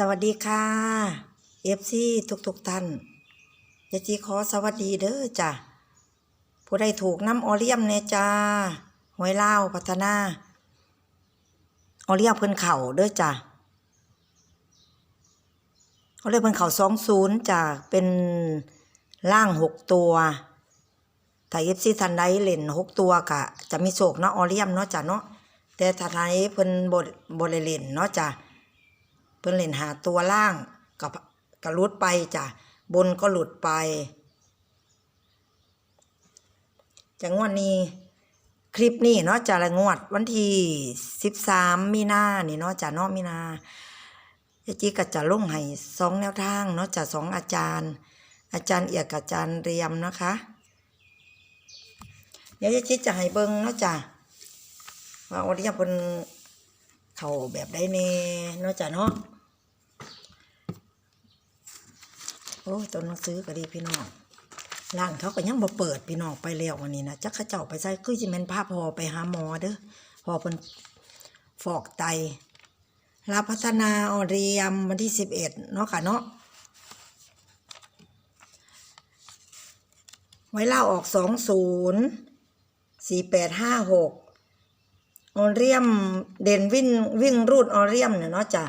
สวัสดีค่ะเอฟซีทุกทุกๆท่านยายจีขอสวัสดีเด้อจ้ะผู้ใดถูกน้ำออเลียมเนจ้าหวยเล่าพัฒนาออเลียมเพิ่นเข่าเด้อจ้ะออเลียมเพิ่นเข่าสองศูนย์จ้ะเป็นล่างหกตัวถ้าเอฟซีทันใดเล่นหกตัวกะ จะมีโศกเนาะออเลียมเนาะจ้ะเนาะแต่ถ้าทันใดเพิ่นบดบดเล่นเนาะจ้ะ เพิ่นเล่นหาตัวล่างกับกับหลุดไปจ้ะบนก็หลุดไปจังงวดนี้คลิปนี้เนาะจะละงวดวันที่สิบสามมีนานี่เนาะจะเนาะมีนายายจีก็จะลงให้สองแนวทางเนาะจะสองอาจารย์ อาจารย์เอียกกับอาจารย์เรียมนะคะ เดี๋ยวยายจีจะให้เบิ่งเนาะจ้ะว่าวันนี้จะเพิ่นเขาแบบได้เน่เนาะจ้ะเนาะโอ้ต้นหนังสือก็ดีพี่น้องร้านเขาก็ยังบ่เปิดพี่น้องไปแล้ววันนี้นะจักเขาเจ้าไปใส่คือจิแม่นพาพอไปหาหมอเด้อพอเพิ่นฟอกไตรับพัฒนาออเรียมวันที่สิบเอ็ดเนาะค่ะเนาะไว้เล่าออกสองศูนย์สี่แปดห้าหกออเรียมเด่นวิ่งวิ่งรูดออเรียมเนี่ยเนาะจ้ะ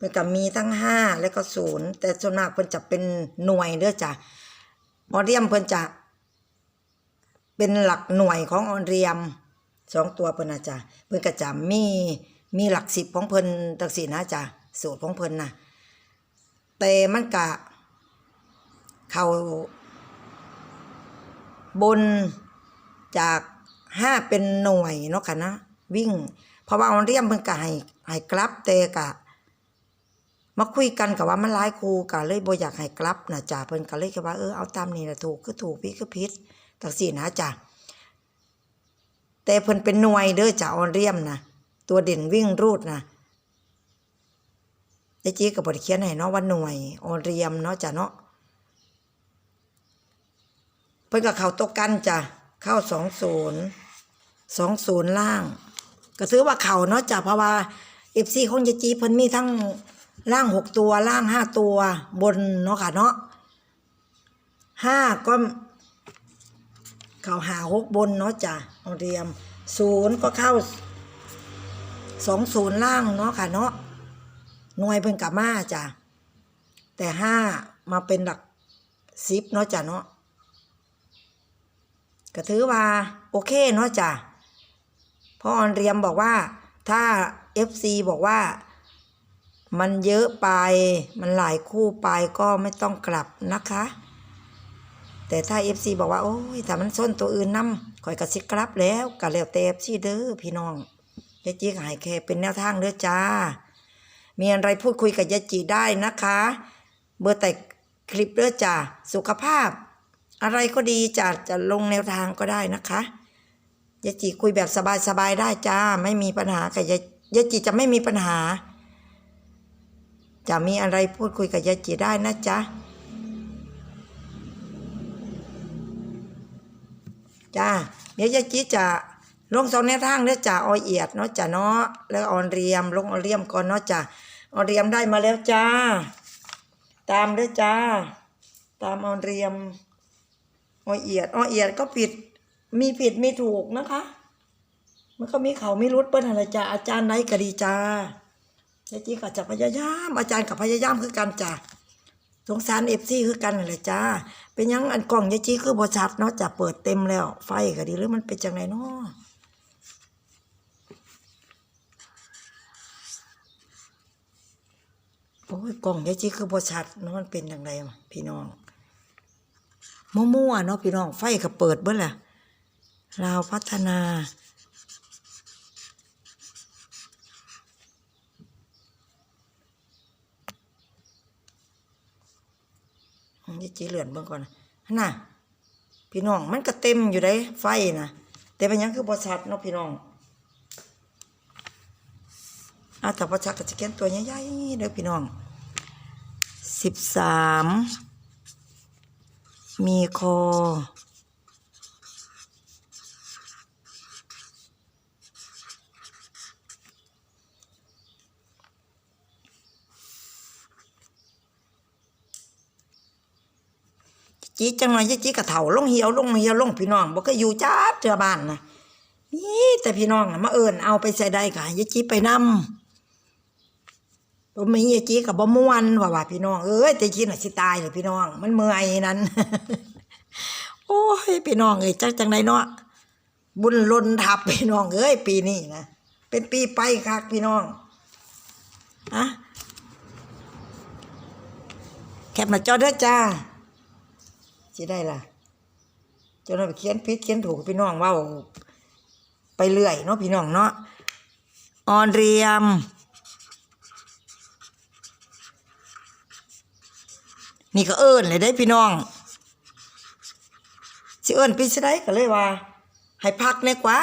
มันก็มีทั้งห้าแล้วก็ศูนย์แต่ส่วนมากเพิ่นจะเป็นหน่วยเด้อจ้ะออเรียมเพิ่นจะเป็นหลักหน่วยของออเรียมสองตัวเพิ่นนะจ้ะเพิ่นก็จะมีมีหลักสิบของเพิ่นตักสินะจ้ะสูตรของเพิ่นนะแต่มันกะเขาบนจากห้าเป็นหน่วยเนาะค่ะนะวิ่ง เพราะว่าออนเรียมเพิ่นก็ให้ให้กลับแต่กะ มาคุยกันกับว่ามันหลายครูกะเลยบ่อยากให้กลับนะจ้ะเพิ่นก็เลยคิดว่าเออเอาตามนี้ละถูกคือถูกผิดคือผิดตักสินะจ้ะแต่เพิ่นเป็นหน่วยเด้อจ้ะออนเรียมนะตัวเด่นวิ่งรูดนะไอ้จีก็บ่ได้เขียนให้เนาะว่าหน่วยออนเรียมเนาะจ้ะเนาะเพิ่นก็เขาตกกันจ้ะเข้าสองศูนย์สองศูนย์ล่าง ก็ถือว่าเขาเนาะจ้ะเพราะว่าเอฟซีของยาจีเพิ่นมีทั้ง ล่างหกตัวล่างห้าตัวบนเนาะค่ะเนาะห้าก็เข้าหาหกบนเนาะจ้ะเอาเรียมศูนย์ก็เข้าสองศูนย์ล่างเนาะค่ะเนาะหน่วยเพิ่นกับมาจ้ะแต่ห้ามาเป็นหลักสิบเนาะจ้ะเนาะก็ถือว่าโอเคเนาะจ้ะเพราะออนเรียมบอกว่าถ้า FC บอกว่า มันเยอะไป มันหลายคู่ไปก็ไม่ต้องกลับนะคะ แต่ถ้า FC บอกว่าโอ้ยถ้ามันส้นตัวอื่นนำข่อยก็สิกลับแล้วก็แล้วแต่ FC เด้อพี่น้องยายจีก็ให้แค่เป็นแนวทางเด้อจ้า มีอะไรพูดคุยกับยายจีได้นะคะ เบอร์แต่คลิปเด้อจ้าสุขภาพ อะไรก็ดีจ้ะจะลงแนวทางก็ได้นะคะยายจีคุยแบบสบายๆได้จ้า ไม่มีปัญหากับยายยายจีจะไม่มีปัญหา จะมีอะไรพูดคุยกับยายจีได้นะจ๊ะ จ้า เดี๋ยวยายจีจะลงสองแนวทางเด้อจ้าออยเอียดเนาะจ้ะเนาะแล้วออนเรียมลงออนเรียมก่อนเนาะจ้ะออนเรียมได้มาแล้วจ้า ตามเด้อจ้า ตามออนเรียมอเอียดอเอียดก็ผิด มีผิดมีถูกนะคะ มันก็มีเขาไม่รุดเปิ้นอะไรจ้าอาจารย์ไหนก็ดีจ้า ยายจีก็จะพยายาม อาจารย์กับพยายามคือกันจ้าสงสารเอฟซีคือกันนั่นแหละจ้า เป็นยังอันกล่องยายจีคือบอชัดเนาะจะเปิดเต็มแล้ว ไฟก็ดีหรือมันเป็นจังไงเนาะโอ้ยกล่องยายจีคือบอชัดเนาะมันเป็นจังไงพี่น้องมั่วๆเนาะพี่น้องไฟก็เปิดเบิ่ล่ะลาวพัฒนา ยี่จีเหลือนเบิ่งก่อนน่ะพี่น้องมันก็เต็มอยู่ได้ไฟนะแต่เป็นหยังคือบอชัดเนาะพี่น้องอาแต่บอชัดก็จะเกนตัวใหญ่ๆเด้อพี่น้องสิบสามมีคอ จีจังหน่อยยายจีกะเฒ่าลงเหี่ยวลงเหี่ยวลงพี่น้องบ่เคยอยู่จ้าเจอบ้านนะนี่แต่พี่น้องนะมาเอิ้นเอาไปใส่ได้ก็ให้ยายจีไปนำบ่มียายจีก็บ่ม่วนว่าว่าพี่น้องเอ้ยแต่จีน่ะสิตายเลยพี่น้อง มันเมื่อยนั้น โอ้ยพี่น้องเอ้ยจักจังไดเนาะบุญล้นทับพี่น้องเอ้ยปีนี้นะเป็นปีไปคักพี่น้องอะแคปหน้าจอเด้อจ้า สิได้ล่ะเจ้านาไปเขียนผิดเขียนถูกพี่น้องว่าไปเรื่อยเนาะพี่น้องเนาะออนเรียม นี่ก็เอิ้นเลยได้พี่น้องสิเอิ้นพี่สิได้ก็เลยว่า ให้พักในกว่า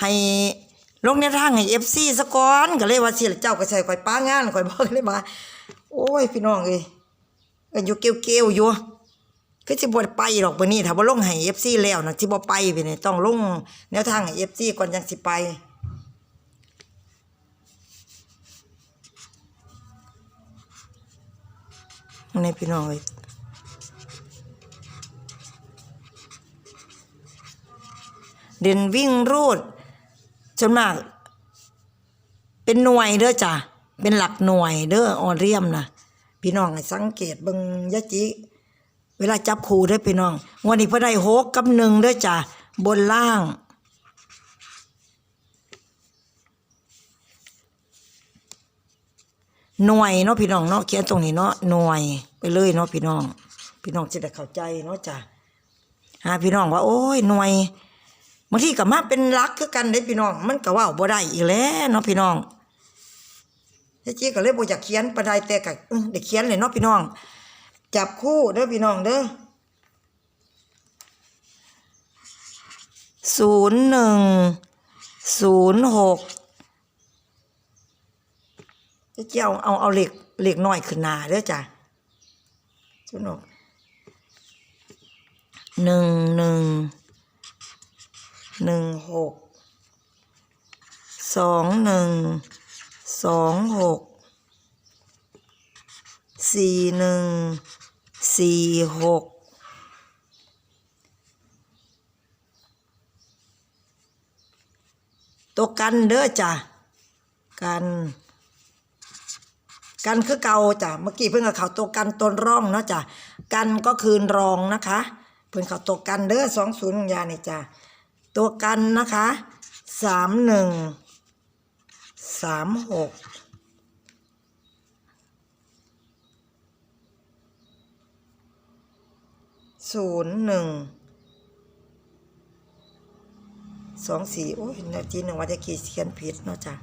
ให้ลงในทางให้ FC ซะก่อนก็เลยว่าสิละเจ้าก็ใส่ข่อยป้างานข่อยบอกเลยว่าโอ้ยพี่น้องเอ้ยเอิ้นอยู่เกี้ยวๆอยู่ คือสิบ่ได้ไปหรอกมื้อนี้ถ้าบ่ลงให้ FC แล้วน่ะสิบ่ไปไปนี่ต้องลงแนวทางให้ FC ก่อนจังสิไปนี่พี่น้องเอ้ยเด่นวิ่งรูดจนมาก เป็นหน่วยเด้อจ้ะเป็นหลักหน่วยเด้อออเรียมนะพี่น้องสังเกตเบิ่งยะจิ เวลาจับคู่เด้พี่น้องวันนี้พิ่นได้หกกับหนึ่งด้อจ้ะบนล่าง หน่วยเนาะพี่น้องเนาะเขียนตรงนี้เนาะหน่วยไปเลยเนาะพี่น้อง พี่น้องจะได้เข้าใจเนาะจ้ะหาพี่น้องว่า โอ้ยหน่วยบางทีก็มาเป็นรักคือกันเด้พี่น้อง มันก็ว่าบ่ได้อีกแล้วเนาะพี่น้องเจ๊จีก็เลยบ่อยากเขียนปานใดแต่ก็เออได้เขียนเลยเนาะพี่น้อง จับคู่เด้อพี่น้องเด้อศูนย์หนึ่งศูนย์หกเจ๊เอาเอาเอาเหล็กเหล็กน้อยขึ้นหนาเด้อจ้ะศูนย์หกหนึ่งหนึ่งหนึ่งหกสองหนึ่งสองหก สี่หนึ่งสี่หกตัวกันเด้อจ้ะกัน กันคือเก่าจ้ะเมื่อกี้เพิ่งเอาเขาตัวกันตนร่องเนาะจ้ะกันก็คืนรองนะคะ เพิ่งเขาตัวกันเด้อสองศูนย์ยานี่จ้ะตัวกันนะคะสามหนึ่งสามหก ศูนย์หนึ่งสองสี่โอ้ยนาทีหนึ่งว่าจะกี่เขียนผิดเนาะจ้ะ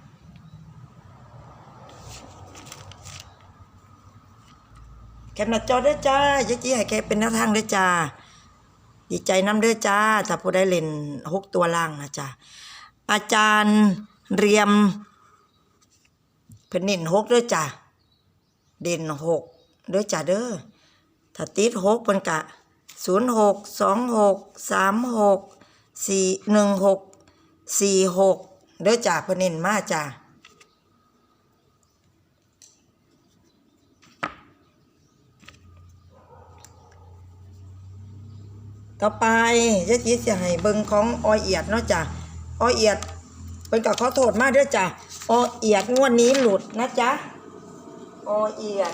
แคปหน้าจอได้จ้าเจ๊จี้ให้แกเป็นแนวทางได้จ้า ดีใจน้ำเด้อจ้า ถ้าผู้ได้เล่นหกตัวล่างนะจ้าอาจารย์เรียมเพิ่นเน้นหกเด้อจ้าเด่นหกเด้อจ้าเด้อถ้าติดหกเพิ่นกะ ศูนย์หกสองหกสามหกสี่หนึ่งหกสี่หกเด้อจ้าพนเน้นมาจ้าต่อไปเจ๊จีจะให้เบิงของออยเอียดเนาะจ้ะออยเอียดเป็นกับขอโทษมากด้วยจ้ะออยเอียดงวดนี้หลุดนะจ๊ะออยเอียด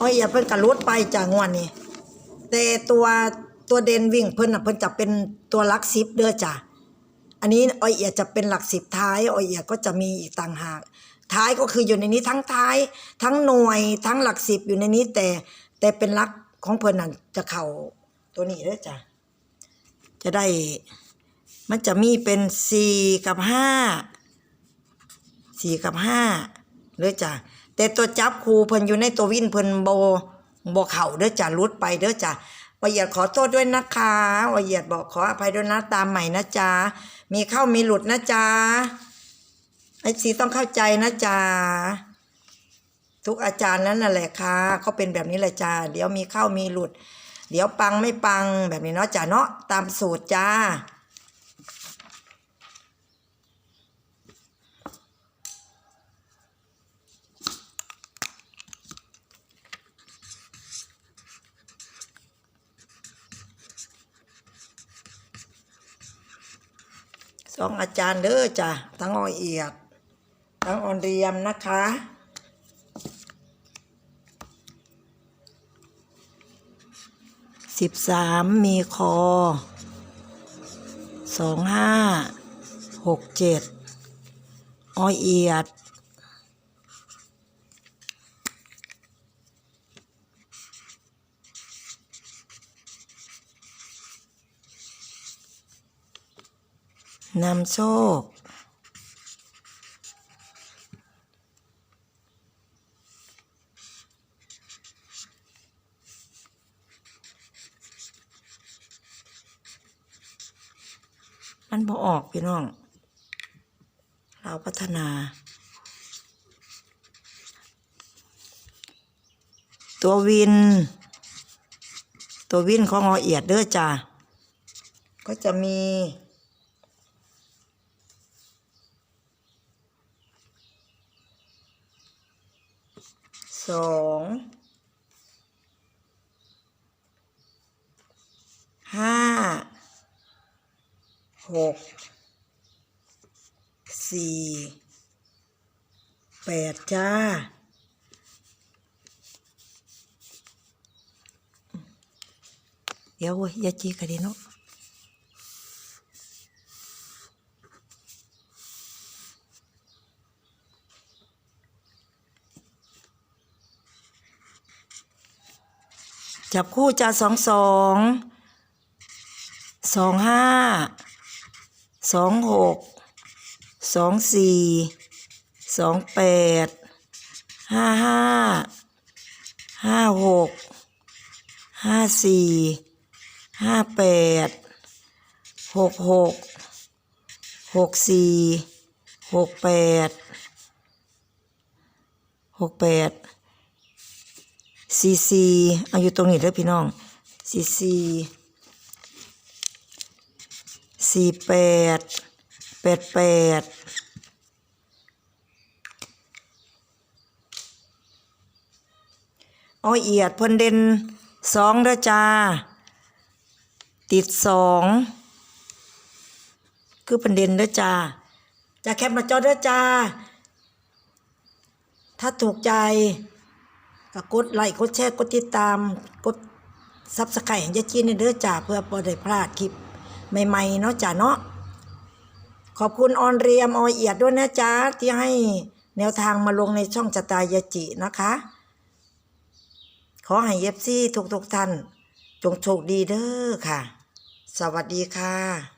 ออยอียดเพิ่นกับลุดไปจ้ะงวดนี้แต่ตัวตัวเด่นวิ่งเพิ่นน่ะเพิ่นจะเป็นตัวหลักสิบเด้อจ้ะอันนี้ออยเอียจะเป็นหลักสิบท้ายออยเอียก็จะมีอีกต่างหาก ท้ายก็คืออยู่ในนี้ทั้งท้าย ทั้งหน่วยทั้งหลักสิบอยู่ในนี้แต่แต่เป็นหลักของเพิ่นนั่นจะเข่าตัวนี้เด้อจ้ะจะได้มันจะมีเป็นสี่กับห้าสี่กับห้าเด้อจ้ะ แต่ตัวจับครูเพิ่นอยู่ในตัววินเพิ่นโบโบเข่าเด้อจ้ะรุดไปเด้อจ้ะละเอียดขอโทษด้วยนะคะละเอียดบอกขออภัยด้วยนะตามใหม่นะจ๊ะมีเข้ามีหลุดนะจ๊ะไอ้สีต้องเข้าใจนะจ๊ะทุกอาจารย์นั้นน่ะแหละค่ะเขาเป็นแบบนี้แหละจ้าเดี๋ยวมีเข้ามีหลุด เดี๋ยวปังไม่ปังแบบนี้เนาะจ้าเนาะตามสูตรจ้า สองอาจารย์เด้อจ้ะทั้งออเอียด ทั้งออนเรียมนะคะ สิบสามมีคอ สองห้าหกเจ็ดอเอียด นำโชค มันบ่ออกพี่น้อง เราพัฒนา ตัววิน ตัววินของอเอียดเด้อจ้าก็จะมี สองห้าหกสี่แปดจ้า เดี๋ยวเว้ยยาจีกันดิเนาะ จับคู่จะสองสองสองห้าสองหกสองสี่สองแปดห้าห้าห้าหกห้าสี่ห้าแปดหกหกหกสี่หกแปดหกแปด ซีซีเอาอยู่ตรงนี้เด้อพี่น้องซีซีสี่แปดแปดแปดอ้อยเอียดเพิ่นเด่นสองเด้อจ้า ติดสองคือเพิ่นเด่นเด้อจ้าจะแคปหน้าจอเด้อจ้า ถ้าถูกใจ ก็กดไลค์กดแชร์กดติดตามกดซับสไครต์ให้ยาจีนในเด้อจ่าเพื่อบ่ได้พลาดคลิปใหม่ๆเนาะจ่าเนาะขอบคุณออนเรียมออเอียดด้วยนะจ๊ะที่ให้แนวทางมาลงในช่องจตายาจินะคะ ขอให้เย็บซี่ทุกๆท่าน จงโชคดีเด้อค่ะ สวัสดีค่ะ